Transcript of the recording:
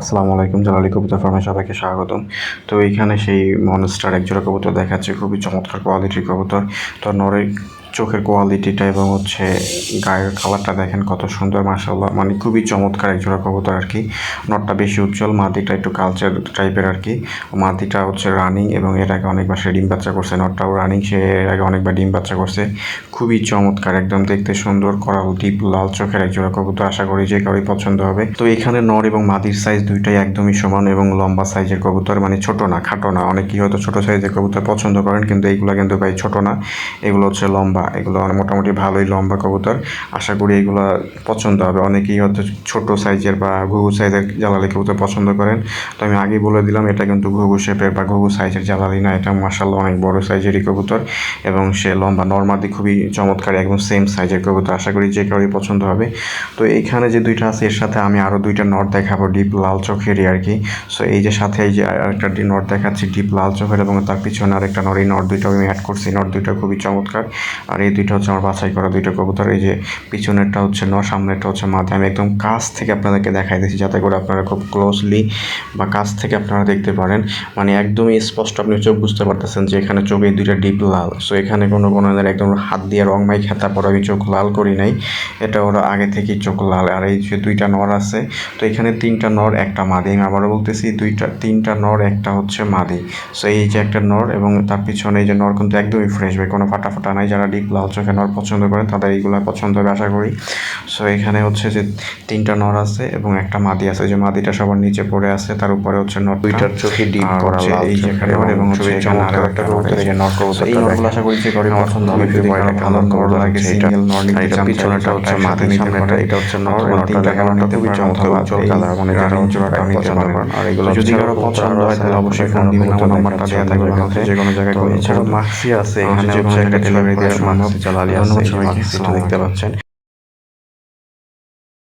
আসসালামু আলাইকুম, জালালি কবুতর ফার্মে সবাইকে স্বাগতম। তো এইখানে সেই মনস্টার, একজোড়া কবুতর দেখাচ্ছে, খুবই চমৎকার কোয়ালিটির কবুতর। তো নরের চোখের কোয়ালিটিটা এবং হচ্ছে গায়ের কালারটা দেখেন কত সুন্দর মাসাল্লাহ মানে খুবই চমৎকার এক জোড়া কবুতর আর কি। নটটা বেশি উজ্জ্বল, মাদিটা একটু কালচার টাইপের আর কি। মাদিটা হচ্ছে রানিং এবং এর আগে অনেকবার সে ডিম বাচ্চা করছে। নটটাও রানিং সে এর আগে অনেকবার ডিম বাচ্চা করছে। খুবই চমৎকার, একদম দেখতে সুন্দর, করাল ডিপ লাল চোখের এক জোড়া কবুতর। আশা করি যে কারোই পছন্দ হবে। তো এখানে নর এবং মাদির সাইজ দুইটাই একদমই সমান এবং লম্বা সাইজের কবুতর। মানে ছোট না, খাটো না। অনেকেই হয়তো ছোট সাইজের কবুতর পছন্দ করেন, কিন্তু এইগুলো কিন্তু ভাই ছোট না। এগুলো হচ্ছে লম্বা। এগুলো মোটামুটি ভালোই লম্বা কবুতর। আশা করি এগুলো পছন্দ হবে। অনেকেই হয়তো ছোট সাইজের বা ঘুঘু সাইজের জ্বালালি কবুতর পছন্দ করেন। তো আমি আগেই বলে দিলাম, এটা কিন্তু ঘুঘু শেপের বা ঘুঘু সাইজের জ্বালালি না। এটা মার্শাল্লাহ অনেক বড় সাইজেরই কবুতর এবং সে লম্বা, নর্মাদি খুবই চমৎকার, একদম সেম সাইজের কবুতর। আশা করি যে কারোই পছন্দ হবে। তো এইখানে যে দুইটা আছে, এর সাথে আমি আরও দুইটা নট দেখাবো, ডিপ লাল চোখেরই আর কি। সো এই যে সাথে এই যে আরেকটা নট দেখাচ্ছি, ডিপ লাল চোখের এবং তার পিছনে আরেকটা নট। এই নট দুইটা আমি অ্যাড করছি। নট দুইটা খুবই চমৎকার। আর এই দুইটা হচ্ছে আমার বাছাই করা দুইটা কবুতর। এই যে পিছনেরটা হচ্ছে ন, সামনেরটা হচ্ছে মাথা। আমি একদম কাছ থেকে আপনাদেরকে দেখাই দিচ্ছি যাতে করে আপনারা খুব ক্লোজলি বা কাছ থেকে আপনারা দেখতে পারেন। মানে একদমই স্পষ্ট আপনি চোখ বুঝতে পারতেছেন যে এখানে চোখে দুইটা ডিপ লাল। সো এখানে কোনো কোনো একদম হাত দিয়ে রং মাই খেতা পরে আমি চোখ লাল করি নাই। এটা ওরা আগে থেকেই চোখ লাল। আর এই যে দুইটা নর আছে, তো এখানে তিনটা নর, একটা মাদি। আমি আবারও বলতেছি, দুইটা, তিনটা নর, একটা হচ্ছে মাদি। সো এই যে একটা নর এবং তার পিছনে এই যে নর কিন্তু একদমই ফ্রেশ ভাই। কোনো ফাটা ফাটা নাই। যারা ডিপ লাল চোখে নর পছন্দ করেন তাদের এইগুলো পছন্দ হবে আশা করি। সো এখানে হচ্ছে যে তিনটা নর আছে এবং একটা মাদি আছে যে মাদিটা সবার নিচে পড়ে আছে তার উপরে হচ্ছে নর দুইটার চোখে ডিপ করা লাল এই যে চোখের নর এবং হচ্ছে এখানে আরও একটা কবুতর, কবুতর এই যে নর কবুতরটা এই নরগুলো আশা করি যে করে পছন্দ হবে যদি কারও ভালো নর কবুতর লাগে আছে, সিঙ্গেল নর নিতে চাইলে হচ্ছে মাদি, নিতে পারেন। এটা হচ্ছে নর, নরটা তিনটা দেখানোটা কালার খুবই চমৎকার, উজ্জ্বল কালার, মানে যারা জোড়াটা নিতে পারেন। আর এগুলো যদি কারও পছন্দ হয় তাহলে অবশ্যই ফোন দিবেন আমার নাম্বারটা দেওয়া থাকবে। যে কোনো জায়গায় এছাড়াও মাক্সি আছে, এখানে হচ্ছে একটা ডেলিভারি ডেলিভারি সম্ভব জ্বালালি আছে, এই সবাইকে দেখতে পাচ্ছেন।